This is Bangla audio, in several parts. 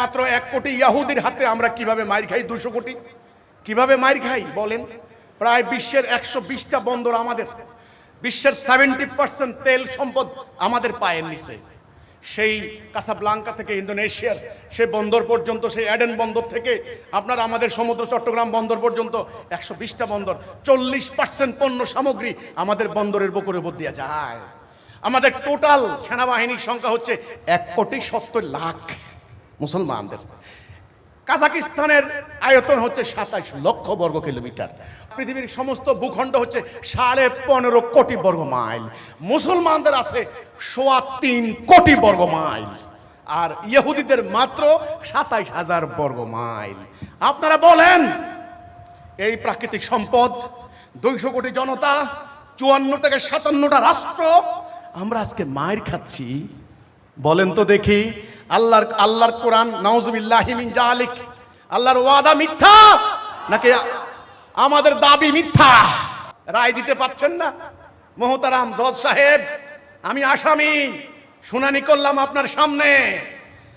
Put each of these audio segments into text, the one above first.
একমাত্র এক কোটি ইয়াহুদির হাতে আমরা কীভাবে মাইর খাই? দুশো কোটি। কীভাবে মাইর খাই? বলেন। প্রায় বিশ্বের একশো বিশটা বন্দর আমাদের। বিশ্বের সেভেন্টি পার্সেন্ট তেল সম্পদ আমাদের পায়ের নিচে। সেই কাসাবলাঙ্কা থেকে ইন্দোনেশিয়ার সেই বন্দর পর্যন্ত, সেই অ্যাডেন বন্দর থেকে আপনার আমাদের সমুদ্র, চট্টগ্রাম বন্দর পর্যন্ত একশো বিশটা বন্দর, চল্লিশ পার্সেন্ট পণ্য সামগ্রী আমাদের বন্দরের বকরে উপর দিয়ে যায়। আমাদের টোটাল সেনাবাহিনীর সংখ্যা হচ্ছে এক কোটি সত্তর লাখ। মুসলমানদের। কাজাকিস্তানের আয়তন হচ্ছে সাতাইশ লক্ষ বর্গ কিলোমিটার। পৃথিবীর সমস্ত ভূখণ্ড হচ্ছে সাড়ে পনেরো কোটি বর্গ মাইল। মুসলমানদের আছে সোয়া তিন কোটি বর্গ মাইল। আর ইহুদিদের মাত্র সাতাইশ হাজার বর্গ মাইল। আপনারা বলেন, এই প্রাকৃতিক সম্পদ, দুইশো কোটি জনতা, চুয়ান্ন থেকে সাতান্নটা রাষ্ট্র, আমরা আজকে মায়ের খাচ্ছি। বলেন তো দেখি আল্লাহর আল্লাহর কোরআন, নাউজুবিল্লাহি মিন জালিক আল্লাহর ওয়াদা মিথ্যা, নাকি আমাদের দাবি মিথ্যা? রায় দিতে পাচ্ছেন না? মোহতারাম জজ সাহেব, আমি আসামি, শুনানি করলাম আপনার সামনে।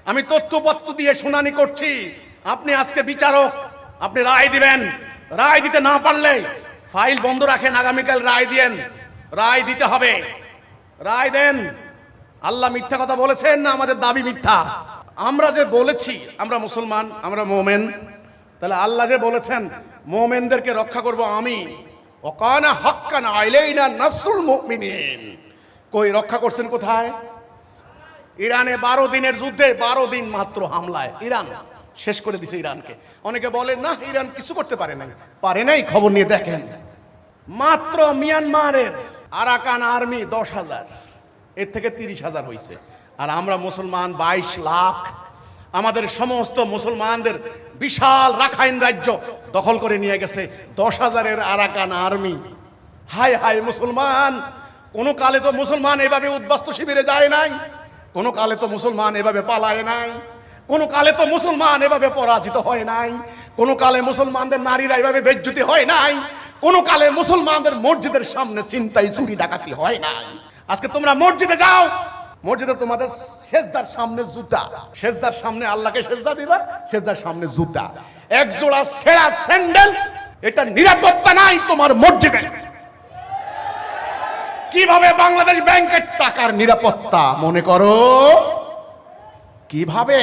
আমি তথ্যপত্র দিয়ে শুনানি করছি। আপনি আজকে বিচারক, আপনি রায় দিবেন। রায় দিতে না পারলে ফাইল বন্ধ রাখেন, আগামীকাল রায় দিয়েন। রায় দিতে হবে। রায় দেন। আল্লাহ মিথ্যা কথা বলেছেন না আমাদের দাবি মিথ্যা? আমরা যে বলেছি, আমরা মুসলমান, আমরা মোমেন, তাহলে আল্লাহ যে বলেছেন, মোমেনদেরকে রক্ষা করব আমি। ওকানা হক্কানা আইলেইনা নাসরুল মুমিনিন। কই, রক্ষা করছেন কোথায়? ইরানে বারো দিনের যুদ্ধে বারো দিন মাত্র হামলায়। ইরান, শেষ করে দিছে ইরানকে। অনেকে বলে, না, ইরান কিছু করতে পারে নাই। পারে নাই, খবর নিয়ে দেখেন। মাত্র মিয়ানমারের আরাকান আর্মি দশ হাজার। এর থেকে তিরিশ হাজার হয়েছে আর আমরা মুসলমান বাইশ লাখ। আমাদের সমস্ত মুসলমানদের বিশাল রাখাইন রাজ্য দখল করে নিয়ে গেছে দশ হাজারের আরাকান আর্মি। হায় হায় মুসলমান। কোনো কালে তো মুসলমান এভাবে উদ্বাস্ত শিবিরে যায় নাই। কোনো কালে তো মুসলমান এভাবে পালায় নাই। কোনো কালে তো মুসলমান এভাবে পরাজিত হয় নাই। কোনো কালে মুসলমানদের নারীরা এভাবে বেজ্জুতি হয় নাই। কোনো কালে মুসলমানদের মসজিদের সামনে চিন্তাই চুরি, ডাকাতি হয় নাই। আজকে তোমরা মসজিদে যাও। মসজিদে তোমাদের শেষদার সামনে জুতা। শেষদার সামনে আল্লাহকে শেষদা দিবা শেষদার সামনে জুতা। এক জোড়া সেরা স্যান্ডেল, এটা নিরাপত্তা নাই তোমার মসজিদে। কীভাবে বাংলাদেশ ব্যাংকের টাকার নিরাপত্তা, মনে করো? কীভাবে?